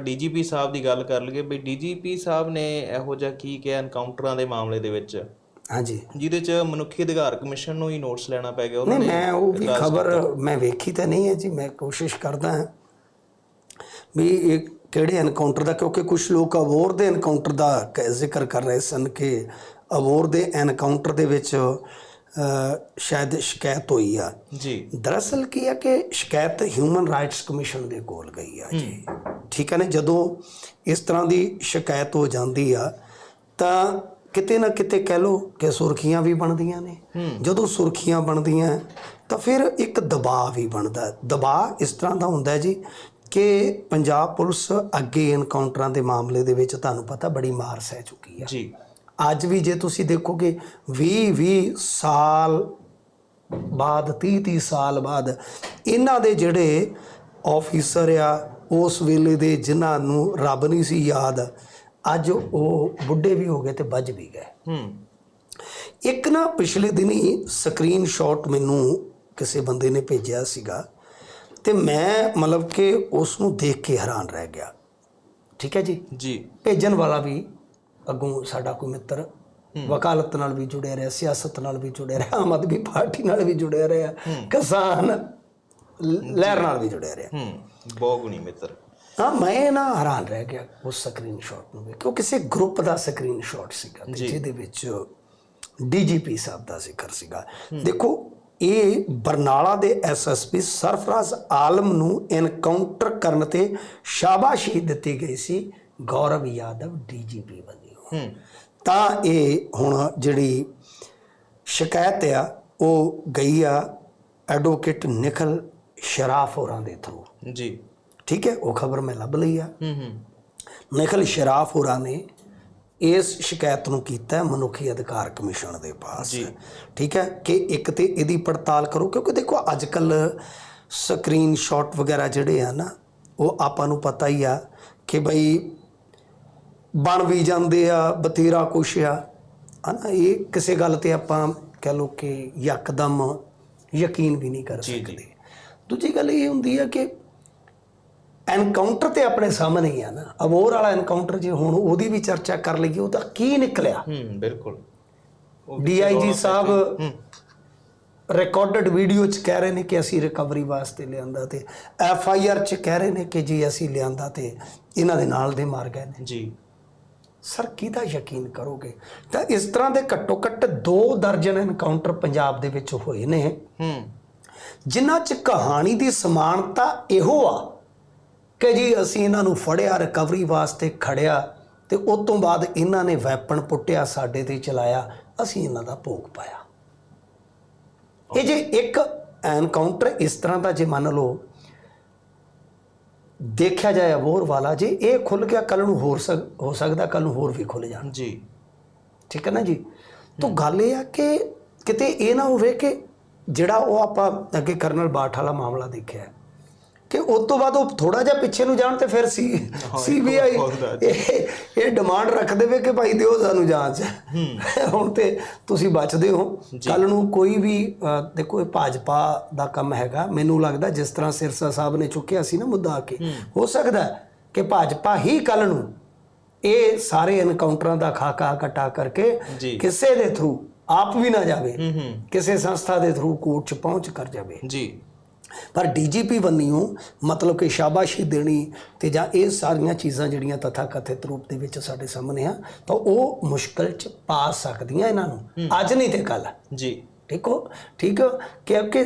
DGP ਸਾਹਿਬ ਦੀ ਗੱਲ ਕਰ ਲਈਏ ਬਈ ਡੀਜੀਪੀ ਸਾਹਿਬ ਨੇ ਇਹੋ ਜਿਹਾ ਕੀ ਕਿਹਾ ਐਨਕਾਊਂਟਰਾਂ ਦੇ ਮਾਮਲੇ ਦੇ ਵਿੱਚ? ਹਾਂਜੀ। ਜਿਹਦੇ ਚ ਮਨੁੱਖੀ ਅਧਿਕਾਰ ਕਮਿਸ਼ਨ ਨੂੰ ਹੀ ਨੋਟਿਸ ਲੈਣਾ ਪੈ ਗਿਆ ਉਹਨਾਂ ਨੇ ਮੈਂ ਉਹ ਵੀ ਖਬਰ ਮੈਂ ਵੇਖੀ ਤਾਂ ਨਹੀਂ ਹੈ ਜੀ ਮੈਂ ਕੋਸ਼ਿਸ਼ ਕਰਦਾ ਹਾਂ ਵੀ ਇਹ ਕਿਹੜੇ ਐਨਕਾਊਂਟਰ ਦਾ ਕਿਉਂਕਿ ਕੁਝ ਲੋਕ ਅਬੋਰ ਦੇ ਐਨਕਾਊਂਟਰ ਦਾ ਜ਼ਿਕਰ ਕਰ ਰਹੇ ਸਨ ਕਿ ਅਬੋਰ ਦੇ ਐਨਕਾਊਂਟਰ ਦੇ ਵਿੱਚ ਸ਼ਾਇਦ ਸ਼ਿਕਾਇਤ ਹੋਈ ਆ। ਜੀ। ਦਰਅਸਲ ਕੀ ਹੈ ਕਿ ਸ਼ਿਕਾਇਤ ਹਿਊਮਨ ਰਾਈਟਸ ਕਮਿਸ਼ਨ ਦੇ ਕੋਲ ਗਈ ਆ ਜੀ। ਠੀਕ ਹੈ ਨਾ? ਜਦੋਂ ਇਸ ਤਰ੍ਹਾਂ ਦੀ ਸ਼ਿਕਾਇਤ ਹੋ ਜਾਂਦੀ ਆ ਤਾਂ ਕਿਤੇ ਨਾ ਕਿਤੇ ਕਹਿ ਲੋ ਕਿ ਸੁਰਖੀਆਂ ਵੀ ਬਣਦੀਆਂ ਨੇ। ਜਦੋਂ ਸੁਰਖੀਆਂ ਬਣਦੀਆਂ ਤਾਂ ਫਿਰ ਇੱਕ ਦਬਾਅ ਵੀ ਬਣਦਾ। ਦਬਾਅ ਇਸ ਤਰ੍ਹਾਂ ਦਾ ਹੁੰਦਾ ਜੀ ਕਿ ਪੰਜਾਬ ਪੁਲਿਸ ਅੱਗੇ ਐਨਕਾਊਂਟਰਾਂ ਦੇ ਮਾਮਲੇ ਦੇ ਵਿੱਚ ਤੁਹਾਨੂੰ ਪਤਾ ਬੜੀ ਮਾਰ ਸਹਿ ਚੁੱਕੀ ਆ। ਜੀ। ਅੱਜ ਵੀ ਜੇ ਤੁਸੀਂ ਦੇਖੋਗੇ 20 20 ਸਾਲ ਬਾਅਦ 30 30 ਸਾਲ ਬਾਅਦ ਇਹਨਾਂ ਦੇ ਜਿਹੜੇ ਆਫੀਸਰ ਆ ਉਸ ਵੇਲੇ ਦੇ ਜਿਨ੍ਹਾਂ ਨੂੰ ਰੱਬ ਨਹੀਂ ਸੀ ਯਾਦ ਅੱਜ ਉਹ ਬੁੱਢੇ ਵੀ ਹੋ ਗਏ ਤੇ ਵੱਜ ਵੀ ਗਏ। ਹੂੰ। ਇੱਕ ਨਾ ਪਿਛਲੇ ਦਿਨੀ ਸਕਰੀਨਸ਼ਾਟ ਮੈਨੂੰ ਕਿਸੇ ਬੰਦੇ ਨੇ ਭੇਜਿਆ ਸੀਗਾ ਤੇ ਮੈਂ ਮਤਲਬ ਕਿ ਉਸ ਨੂੰ ਦੇਖ ਕੇ ਹੈਰਾਨ ਰਹਿ ਗਿਆ। ਠੀਕ ਹੈ ਜੀ? ਜੀ। ਭੇਜਣ ਵਾਲਾ ਵੀ ਅੱਗੋਂ ਸਾਡਾ ਕੋਈ ਮਿੱਤਰ ਵਕਾਲਤ ਨਾਲ ਵੀ ਜੁੜਿਆ ਰਿਹਾ ਸਿਆਸਤ ਨਾਲ ਵੀ ਜੁੜਿਆ ਰਿਹਾ ਆਮ ਆਦਮੀ ਪਾਰਟੀ ਨਾਲ ਵੀ ਜੁੜਿਆ ਰਿਹਾ ਕਿਸਾਨ ਲਹਿਰ ਨਾਲ ਵੀ ਜੁੜਿਆ ਰਿਹਾ। ਹੂੰ ਬਹੁਤ ਗੁਣੀ ਮਿੱਤਰ। ਹਾਂ ਮੈਂ ਨਾ ਹੈਰਾਨ ਰਹਿ ਗਿਆ ਉਸ ਸਕਰੀਨਸ਼ਾਟ ਨੂੰ ਵੇਖ ਉਹ ਕਿਸੇ ਗਰੁੱਪ ਦਾ ਸਕਰੀਨਸ਼ਾਟ ਸੀਗਾ ਜਿਹਦੇ ਵਿੱਚ ਡੀਜੀਪੀ ਸਾਹਿਬ ਦਾ ਜ਼ਿਕਰ ਸੀਗਾ। ਦੇਖੋ ਇਹ ਬਰਨਾਲਾ ਦੇ ਐਸਐਸਪੀ ਸਰਫਰਾਜ਼ ਆਲਮ ਨੂੰ ਐਨਕਾਊਂਟਰ ਕਰਨ ਤੇ ਸ਼ਾਬਾਸ਼ੀ ਦਿੱਤੀ ਗਈ ਸੀ ਗੌਰਵ ਯਾਦਵ ਡੀਜੀਪੀ ਬਣੀ ਤਾਂ ਇਹ ਹੁਣ ਜਿਹੜੀ ਸ਼ਿਕਾਇਤ ਆ ਉਹ ਗਈ ਆ ਐਡਵੋਕੇਟ ਨਿਖਲ ਸ਼ਰਾਫ ਹੋਰਾਂ ਦੇ ਥਰੂ। ਜੀ। ਠੀਕ ਹੈ ਉਹ ਖਬਰ ਮੈਂ ਲੱਭ ਲਈ ਆ। ਹੂੰ ਹੂੰ। ਨਿਖਲ ਸ਼ਰਾਫ ਹੋਰਾਂ ਨੇ ਇਸ ਸ਼ਿਕਾਇਤ ਨੂੰ ਕੀਤਾ ਹੈ ਮਨੁੱਖੀ ਅਧਿਕਾਰ ਕਮਿਸ਼ਨ ਦੇ ਪਾਸ। ਠੀਕ ਹੈ ਕਿ ਇੱਕ ਤੇ ਇਹਦੀ ਪੜਤਾਲ ਕਰੋ ਕਿਉਂਕਿ ਦੇਖੋ ਅੱਜ ਕੱਲ ਸਕਰੀਨਸ਼ਾਟ ਵਗੈਰਾ ਜਿਹੜੇ ਆ ਨਾ ਉਹ ਆਪਾਂ ਨੂੰ ਪਤਾ ਹੀ ਆ ਕਿ ਬਈ ਬਣ ਵੀ ਜਾਂਦੇ ਆ ਬਤੀਰਾ ਕੁਛ ਆ। ਹਨਾ ਇਹ ਕਿਸੇ ਗੱਲ ਤੇ ਆਪਾਂ ਕਹਿ ਲੋ ਕਿ ਯਕਦਮ ਯਕੀਨ ਵੀ ਨਹੀਂ ਕਰ ਸਕਦੇ। ਦੂਜੀ ਗੱਲ ਇਹ ਹੁੰਦੀ ਆ ਕਿ ਐਨਕਾਊਂਟਰ ਤੇ ਆਪਣੇ ਸਾਹਮਣੇ ਹੀ ਆ ਨਾ। ਅਬੋਰ ਵਾਲਾ ਐਨਕਾਊਂਟਰ ਜੇ ਹੁਣ ਉਹਦੀ ਵੀ ਚਰਚਾ ਕਰ ਲਈਏ ਉਹਦਾ ਕੀ ਨਿਕਲਿਆ? ਹੂੰ ਬਿਲਕੁਲ। ਡੀਆਈਜੀ ਸਾਹਿਬ ਰਿਕਾਰਡਡ ਵੀਡੀਓ ਚ ਕਹਿ ਰਹੇ ਨੇ ਕਿ ਅਸੀਂ ਰਿਕਵਰੀ ਵਾਸਤੇ ਲਿਆਂਦਾ ਤੇ ਐਫ ਆਈ ਆਰ ਚ ਕਹਿ ਰਹੇ ਨੇ ਕਿ ਜੀ ਅਸੀਂ ਲਿਆਂਦਾ ਤੇ ਇਹਨਾਂ ਦੇ ਨਾਲ ਦੇ ਮਾਰ ਗਏ ਨੇ। ਜੀ। ਸਰ ਕਿਹਦਾ ਯਕੀਨ ਕਰੋਗੇ? ਤਾਂ ਇਸ ਤਰ੍ਹਾਂ ਦੇ ਘੱਟੋ ਘੱਟ 2 ਦਰਜਨ ਐਨਕਾਊਂਟਰ ਪੰਜਾਬ ਦੇ ਵਿੱਚ ਹੋਏ ਨੇ। ਹੂੰ। ਜਿਨ੍ਹਾਂ 'ਚ ਕਹਾਣੀ ਦੀ ਸਮਾਨਤਾ ਇਹੋ ਆ ਕਿ ਜੀ ਅਸੀਂ ਇਹਨਾਂ ਨੂੰ ਫੜਿਆ ਰਿਕਵਰੀ ਵਾਸਤੇ ਖੜਿਆ ਤੇ ਉਸ ਤੋਂ ਬਾਅਦ ਇਹਨਾਂ ਨੇ ਵੈਪਨ ਪੁੱਟਿਆ ਸਾਡੇ ਤੇ ਚਲਾਇਆ ਅਸੀਂ ਇਹਨਾਂ ਦਾ ਭੋਗ ਪਾਇਆ। ਇਹ ਜੇ ਇੱਕ ਐਨਕਾਊਂਟਰ ਇਸ ਤਰ੍ਹਾਂ ਦਾ ਜੇ ਮੰਨ ਲਓ ਦੇਖਿਆ ਜਾਏ ਅਬੋਰ ਵਾਲਾ ਜੇ ਇਹ ਖੁੱਲ ਗਿਆ ਕੱਲ ਨੂੰ ਹੋਰ ਹੋ ਸਕਦਾ ਕੱਲ ਨੂੰ ਹੋਰ ਵੀ ਖੁੱਲ ਜਾਣ। ਜੀ। ਠੀਕ ਹੈ ਨਾ ਜੀ? ਤਾਂ ਗੱਲ ਇਹ ਆ ਕਿ ਕਿਤੇ ਇਹ ਨਾ ਹੋਵੇ ਕਿ ਜਿਹੜਾ ਉਹ ਆਪਾਂ ਅੱਗੇ ਕਰਨਲ ਬਾਠ ਵਾਲਾ ਮਾਮਲਾ ਦੇਖਿਆ ਕਿ ਉਸ ਤੋਂ ਬਾਅਦ ਉਹ ਥੋੜਾ ਜਿਹਾ ਪਿੱਛੇ ਨੂੰ ਜਾਣ ਤੇ ਫਿਰ ਸੀ ਸੀਬੀਆਈ ਇਹ ਡਿਮਾਂਡ ਰੱਖ ਦੇਵੇ ਕਿ ਭਾਈ ਦਿਓ ਸਾਨੂੰ ਜਾਂਚ। ਹੁਣ ਤੇ ਤੁਸੀਂ ਬਚਦੇ ਹੋ। ਕੱਲ ਨੂੰ ਕੋਈ ਵੀ ਦੇਖੋ ਇਹ ਭਾਜਪਾ ਦਾ ਕੰਮ ਹੈਗਾ। ਮੈਨੂੰ ਲੱਗਦਾ ਜਿਸ ਤਰ੍ਹਾਂ ਸਿਰਸਾ ਸਾਹਿਬ ਨੇ ਚੁੱਕਿਆ ਸੀ ਨਾ ਮੁੱਦਾ ਆ ਕੇ ਹੋ ਸਕਦਾ ਕਿ ਭਾਜਪਾ ਹੀ ਕੱਲ ਨੂੰ ਇਹ ਸਾਰੇ ਐਨਕਾਊਂਟਰਾਂ ਦਾ ਖਾਕਾ ਕਟਾ ਕਰਕੇ। ਕਿਸੇ ਦੇ ਥਰੂ ਆਪ ਵੀ ਨਾ ਜਾਵੇ। ਕਿਸੇ ਸੰਸਥਾ ਦੇ ਥਰੂ ਕੋਰਟ 'ਚ ਪਹੁੰਚ ਕਰ ਜਾਵੇ। ਜੀ। ਪਰ ਡੀਜੀਪੀ ਬੰਨਿਓ ਮਤਲਬ ਕਿ ਸ਼ਾਬਾਸ਼ੀ ਦੇਣੀ ਤੇ ਜਾਂ ਇਹ ਸਾਰੀਆਂ ਚੀਜ਼ਾਂ ਜਿਹੜੀਆਂ ਤਥਾ ਕਥਿਤ ਰੂਪ ਦੇ ਵਿੱਚ ਸਾਡੇ ਸਾਹਮਣੇ ਆ ਤਾਂ ਉਹ ਮੁਸ਼ਕਲ 'ਚ ਪਾ ਸਕਦੀਆਂ ਇਹਨਾਂ ਨੂੰ। ਅੱਜ ਨਹੀਂ ਤੇ ਕੱਲ ਜੀ। ਠੀਕ ਹੋ? ਠੀਕ ਕਿਉਂਕਿ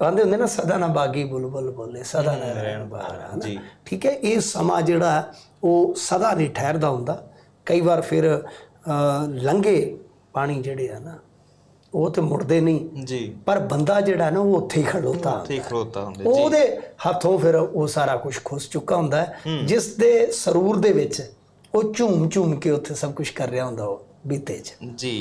ਕਹਿੰਦੇ ਹੁੰਦੇ ਨਾ ਸਦਾ ਨਾ ਬਾਗੀ ਬੁਲਬੁਲ ਬੋਲੇ ਸਦਾ ਨਾ ਰਹਿਣ ਬਾਹਰ? ਜੀ। ਠੀਕ ਹੈ ਇਹ ਸਮਾਂ ਜਿਹੜਾ ਉਹ ਸਦਾ ਨਹੀਂ ਠਹਿਰਦਾ ਹੁੰਦਾ। ਕਈ ਵਾਰ ਫਿਰ ਲੰਘੇ ਪਾਣੀ ਜਿਹੜੇ ਆ ਨਾ ਉਹ ਤੇ ਮੁੜਦੇ ਨਹੀਂ। ਜੀ। ਪਰ ਬੰਦਾ ਜਿਹੜਾ ਨਾ ਉਹ ਉੱਥੇ ਹੀ ਖੜੋਤਾ। ਠੀਕ ਖਲੋਤਾ ਹੁੰਦੇ ਜੀ। ਉਹਦੇ ਹੱਥੋਂ ਫਿਰ ਉਹ ਸਾਰਾ ਕੁਝ ਖੁੱਸ ਚੁੱਕਾ ਹੁੰਦਾ। ਹੈ। ਜਿਸ ਦੇ ਸਰੂਰ ਦੇ ਵਿੱਚ ਉਹ ਝੂਮ ਝੂਮ ਕੇ ਉੱਥੇ ਸਭ ਕੁਝ ਕਰ ਰਿਹਾ ਹੁੰਦਾ ਉਹ ਬੀਤੇ 'ਚ। ਜੀ।